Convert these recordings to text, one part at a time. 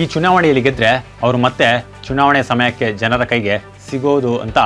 ಈ ಚುನಾವಣೆಯಲ್ಲಿ ಗೆದ್ರೆ ಅವರು ಮತ್ತೆ ಚುನಾವಣೆ ಸಮಯಕ್ಕೆ ಜನರ ಕೈಗೆ ಸಿಗೋದು ಅಂತ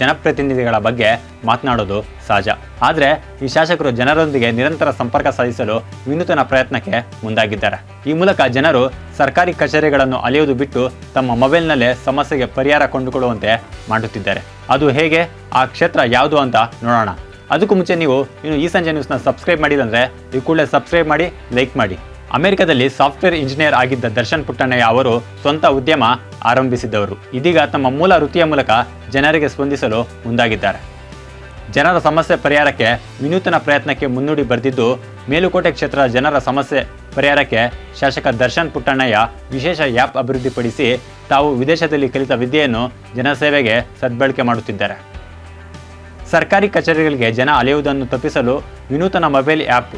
ಜನಪ್ರತಿನಿಧಿಗಳ ಬಗ್ಗೆ ಮಾತನಾಡೋದು ಸಹಜ. ಆದರೆ ಈ ಶಾಸಕರು ಜನರೊಂದಿಗೆ ನಿರಂತರ ಸಂಪರ್ಕ ಸಾಧಿಸಲು ವಿನೂತನ ಪ್ರಯತ್ನಕ್ಕೆ ಮುಂದಾಗಿದ್ದಾರೆ. ಈ ಮೂಲಕ ಜನರು ಸರ್ಕಾರಿ ಕಚೇರಿಗಳನ್ನು ಅಲೆಯುವುದು ಬಿಟ್ಟು ತಮ್ಮ ಮೊಬೈಲ್ನಲ್ಲೇ ಸಮಸ್ಯೆಗೆ ಪರಿಹಾರ ಕೊಂಡುಕೊಳ್ಳುವಂತೆ ಮಾಡುತ್ತಿದ್ದಾರೆ. ಅದು ಹೇಗೆ? ಆ ಕ್ಷೇತ್ರ ಯಾವುದು ಅಂತ ನೋಡೋಣ. ಅದಕ್ಕೂ ಮುಂಚೆ ನೀವು ಇನ್ನು ಈ ಸಂಜೆ ನ್ಯೂಸ್ನ ಸಬ್ಸ್ಕ್ರೈಬ್ ಮಾಡಿದಂದರೆ ಈ ಕೂಡಲೇ ಸಬ್ಸ್ಕ್ರೈಬ್ ಮಾಡಿ, ಲೈಕ್ ಮಾಡಿ. ಅಮೆರಿಕದಲ್ಲಿ ಸಾಫ್ಟ್ವೇರ್ ಇಂಜಿನಿಯರ್ ಆಗಿದ್ದ ದರ್ಶನ್ ಪುಟ್ಟಣ್ಣಯ್ಯ ಅವರು ಸ್ವಂತ ಉದ್ಯಮ ಆರಂಭಿಸಿದ್ದವರು. ಇದೀಗ ತಮ್ಮ ಮೂಲ ವೃತ್ತಿಯ ಮೂಲಕ ಜನರಿಗೆ ಸ್ಪಂದಿಸಲು ಮುಂದಾಗಿದ್ದಾರೆ. ಜನರ ಸಮಸ್ಯೆ ಪರಿಹಾರಕ್ಕೆ ವಿನೂತನ ಪ್ರಯತ್ನಕ್ಕೆ ಮುನ್ನುಡಿ ಬರೆದಿದ್ದು, ಮೇಲುಕೋಟೆ ಕ್ಷೇತ್ರದ ಜನರ ಸಮಸ್ಯೆ ಪರಿಹಾರಕ್ಕೆ ಶಾಸಕ ದರ್ಶನ್ ಪುಟ್ಟಣ್ಣಯ್ಯ ವಿಶೇಷ ಆ್ಯಪ್ ಅಭಿವೃದ್ಧಿಪಡಿಸಿ ತಾವು ವಿದೇಶದಲ್ಲಿ ಕಲಿತ ವಿದ್ಯೆಯನ್ನು ಜನಸೇವೆಗೆ ಸದ್ಬಳಕೆ ಮಾಡುತ್ತಿದ್ದಾರೆ. ಸರ್ಕಾರಿ ಕಚೇರಿಗಳಿಗೆ ಜನ ಅಲೆಯುವುದನ್ನು ತಪ್ಪಿಸಲು ವಿನೂತನ ಮೊಬೈಲ್ ಆ್ಯಪ್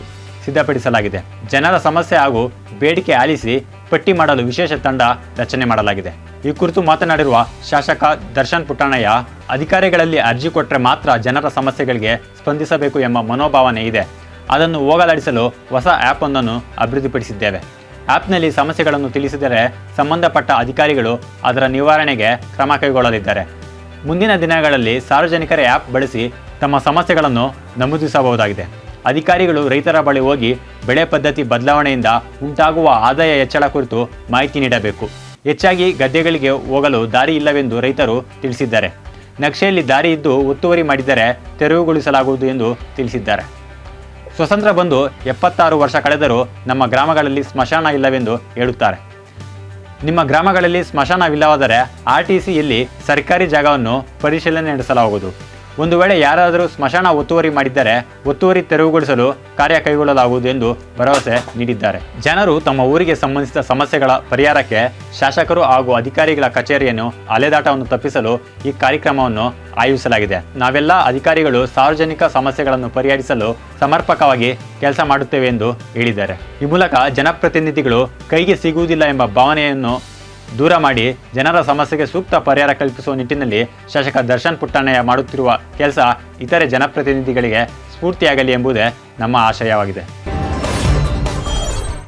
ಸಿದ್ಧಪಡಿಸಲಾಗಿದೆ. ಜನರ ಸಮಸ್ಯೆ ಹಾಗೂ ಬೇಡಿಕೆ ಆಲಿಸಿ ಪಟ್ಟಿ ಮಾಡಲು ವಿಶೇಷ ತಂಡ ರಚನೆ ಮಾಡಲಾಗಿದೆ. ಈ ಕುರಿತು ಮಾತನಾಡಿರುವ ಶಾಸಕ ದರ್ಶನ್ ಪುಟ್ಟಣ್ಣಯ್ಯ, ಅಧಿಕಾರಿಗಳಲ್ಲಿ ಅರ್ಜಿ ಕೊಟ್ಟರೆ ಮಾತ್ರ ಜನರ ಸಮಸ್ಯೆಗಳಿಗೆ ಸ್ಪಂದಿಸಬೇಕು ಎಂಬ ಮನೋಭಾವನೆ ಇದೆ. ಅದನ್ನು ಹೋಗಲಾಡಿಸಲು ಹೊಸ ಆ್ಯಪ್ ಒಂದನ್ನು ಅಭಿವೃದ್ಧಿಪಡಿಸಿದ್ದೇವೆ. ಆ್ಯಪ್ನಲ್ಲಿ ಸಮಸ್ಯೆಗಳನ್ನು ತಿಳಿಸಿದರೆ ಸಂಬಂಧಪಟ್ಟ ಅಧಿಕಾರಿಗಳು ಅದರ ನಿವಾರಣೆಗೆ ಕ್ರಮ ಕೈಗೊಳ್ಳಲಿದ್ದಾರೆ. ಮುಂದಿನ ದಿನಗಳಲ್ಲಿ ಸಾರ್ವಜನಿಕರ ಆ್ಯಪ್ ಬಳಸಿ ತಮ್ಮ ಸಮಸ್ಯೆಗಳನ್ನು ನಮೂದಿಸಬಹುದಾಗಿದೆ. ಅಧಿಕಾರಿಗಳು ರೈತರ ಬಳಿ ಹೋಗಿ ಬೆಳೆ ಪದ್ಧತಿ ಬದಲಾವಣೆಯಿಂದ ಉಂಟಾಗುವ ಆದಾಯ ಹೆಚ್ಚಳ ಕುರಿತು ಮಾಹಿತಿ ನೀಡಬೇಕು. ಹೆಚ್ಚಾಗಿ ಗದ್ದೆಗಳಿಗೆ ಹೋಗಲು ದಾರಿ ಇಲ್ಲವೆಂದು ರೈತರು ತಿಳಿಸಿದ್ದಾರೆ. ನಕ್ಷೆಯಲ್ಲಿ ದಾರಿ ಇದ್ದು ಒತ್ತುವರಿ ಮಾಡಿದರೆ ತೆರವುಗೊಳಿಸಲಾಗುವುದು ಎಂದು ತಿಳಿಸಿದ್ದಾರೆ. ಸ್ವತಂತ್ರ ಬಂದು ಎಪ್ಪತ್ತಾರು ವರ್ಷ ಕಳೆದರೂ ನಮ್ಮ ಗ್ರಾಮಗಳಲ್ಲಿ ಸ್ಮಶಾನ ಇಲ್ಲವೆಂದು ಹೇಳುತ್ತಾರೆ. ನಿಮ್ಮ ಗ್ರಾಮಗಳಲ್ಲಿ ಸ್ಮಶಾನವಿಲ್ಲವಾದರೆ ಆರ್ ಟಿ ಸಿಯಲ್ಲಿ ಸರ್ಕಾರಿ ಜಾಗವನ್ನು ಪರಿಶೀಲನೆ ನಡೆಸಲಾಗುವುದು. ಒಂದು ವೇಳೆ ಯಾರಾದರೂ ಸ್ಮಶಾನ ಒತ್ತುವರಿ ಮಾಡಿದ್ದರೆ ಒತ್ತುವರಿ ತೆರವುಗೊಳಿಸಲು ಕಾರ್ಯ ಕೈಗೊಳ್ಳಲಾಗುವುದು ಎಂದು ಭರವಸೆ ನೀಡಿದ್ದಾರೆ. ಜನರು ತಮ್ಮ ಊರಿಗೆ ಸಂಬಂಧಿಸಿದ ಸಮಸ್ಯೆಗಳ ಪರಿಹಾರಕ್ಕೆ ಶಾಸಕರು ಹಾಗೂ ಅಧಿಕಾರಿಗಳ ಕಚೇರಿಯನ್ನು ಅಲೆದಾಟವನ್ನು ತಪ್ಪಿಸಲು ಈ ಕಾರ್ಯಕ್ರಮವನ್ನು ಆಯೋಜಿಸಲಾಗಿದೆ. ನಾವೆಲ್ಲ ಅಧಿಕಾರಿಗಳು ಸಾರ್ವಜನಿಕ ಸಮಸ್ಯೆಗಳನ್ನು ಪರಿಹರಿಸಲು ಸಮರ್ಪಕವಾಗಿ ಕೆಲಸ ಮಾಡುತ್ತೇವೆ ಎಂದು ಹೇಳಿದ್ದಾರೆ. ಈ ಮೂಲಕ ಜನಪ್ರತಿನಿಧಿಗಳು ಕೈಗೆ ಸಿಗುವುದಿಲ್ಲ ಎಂಬ ಭಾವನೆಯನ್ನು ದೂರ ಮಾಡಿ ಜನರ ಸಮಸ್ಯೆಗೆ ಸೂಕ್ತ ಪರಿಹಾರ ಕಲ್ಪಿಸುವ ನಿಟ್ಟಿನಲ್ಲಿ ಶಾಸಕ ದರ್ಶನ್ ಪುಟ್ಟಣ್ಣಯ್ಯ ಮಾಡುತ್ತಿರುವ ಕೆಲಸ ಇತರೆ ಜನಪ್ರತಿನಿಧಿಗಳಿಗೆ ಸ್ಫೂರ್ತಿಯಾಗಲಿ ಎಂಬುದೇ ನಮ್ಮ ಆಶಯವಾಗಿದೆ.